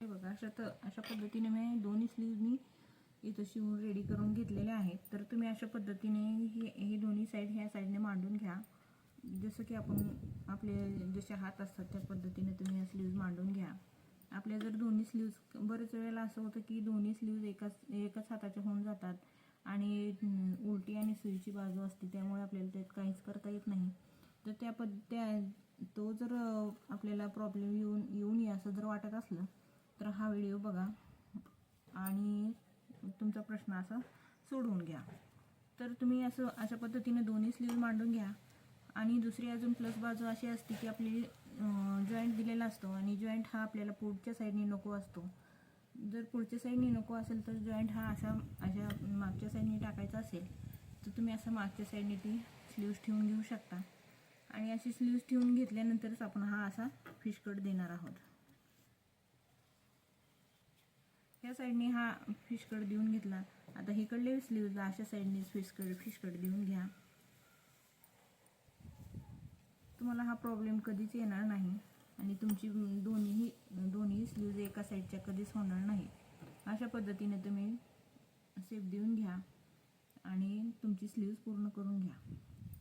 हे बघा अशा तर अशा पद्धतीने मी दोन्ही स्लीवनी इथं शिवून रेडी करून घेतलेले आहेत. तर तुम्ही अशा पद्धतीने हे हे दोन्ही साईड ह्या साईडने मांडून घ्या. जसं की आपण आपले जसे हात असतात त्या पद्धतीने तुम्ही ह्या स्लीव्ज मांडून घ्या. आपल्या जर दोन्ही स्लीव्ज बरेच वेळेला असं होतं की दोन्ही स्लीव्ज एकाच एकाच हाताच्या होऊन जातात आणि उलटी आणि सुईची बाजू असते त्यामुळे आपल्याला त्यात काहीच करता येत नाही. तर त्या पद त्या तो जर आपल्याला प्रॉब्लेम येऊन येऊन ये असं जर वाटत असलं तर हा व्हिडिओ बघा. आणि तुमचा प्रश्न असा सोडवून घ्या. तर तुम्ही असं अशा पद्धतीने दोन्ही स्लीव मांडून घ्या. आणि दुसरी अजून प्लस बाजू अशी असते की आपली जॉईंट दिलेला असतो आणि जॉईंट हा आपल्याला पुढच्या साईडने नको असतो. जर पुढच्या साईडने नको असेल तर जॉईंट हा असा अशा मागच्या साईडने टाकायचा असेल तर तुम्ही असं मागच्या साईडने ती स्लीव्स ठेवून घेऊ शकता. आणि अशी स्लीव्स ठेवून घेतल्यानंतरच आपण हा असा फिश कट देणार आहोत. ह्या साईडने हा फिश कट देऊन घेतला. आता हिकडले स्लीव्हला अशा साईडने फिश कट फिश कट देऊन घ्या. तुम्हाला हा प्रॉब्लेम कधीच येणार नाही. आणि तुमची दोन्हीही दोन्ही स्लीव्ज एका साईडच्या कधीच होणार नाही. अशा पद्धतीने तुम्ही सेप देऊन घ्या. आणि तुमची स्लीव्ज पूर्ण करून घ्या.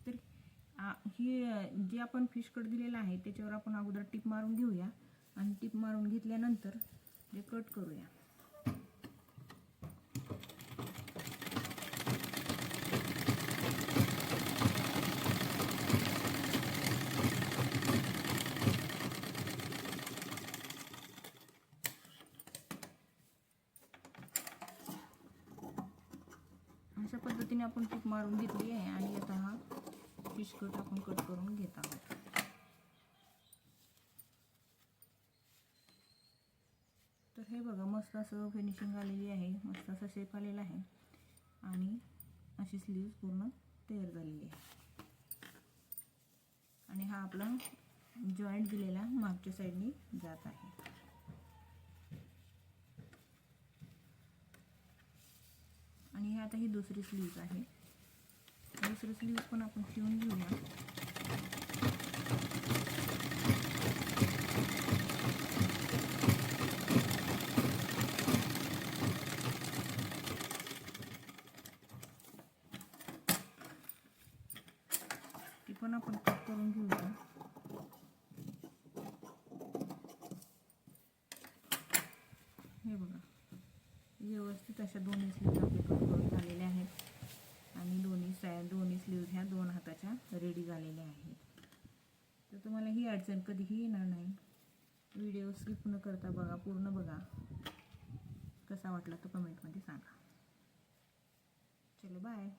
तर आ- ही जे आपण फिश कट दिलेलं आहे त्याच्यावर आपण अगोदर टिप मारून घेऊया. आणि टिप मारून घेतल्यानंतर ते कट करूया अशा पद्धतीने आपण टिप मारून घेतली आहे आणि आता हा फिश कट आपण कट करून घेत आहोत. तर हे बघा मस्त असं फिनिशिंग आलेली आहे. मस्त असा शेप आलेला आहे. आणि अशी स्लीव्ज पूर्ण तयार झालेली आहे. आणि हा आपला जॉईंट दिलेला मागच्या साईडनी जात आहे आणि हे आता ही दुसरी स्लीव्ज आहे. दुसरी स्लीव्ज पण आपण शिवून घेऊया. ती पण आपण कट करून घेऊया हे बघा व्यवस्थित अशा दोन्ही स्लीव्ज आपले कट झालेल्या आहेत. आणि दोन्ही साय दोन्ही स्लीव्ज ह्या दोन हाताच्या रेडी झालेल्या आहेत. तर तुम्हाला ही अडचण कधीही येणार नाही. व्हिडिओ स्किप न करता बघा पूर्ण बघा. कसा वाटला तो कमेंटमध्ये सांगा. चलो बाय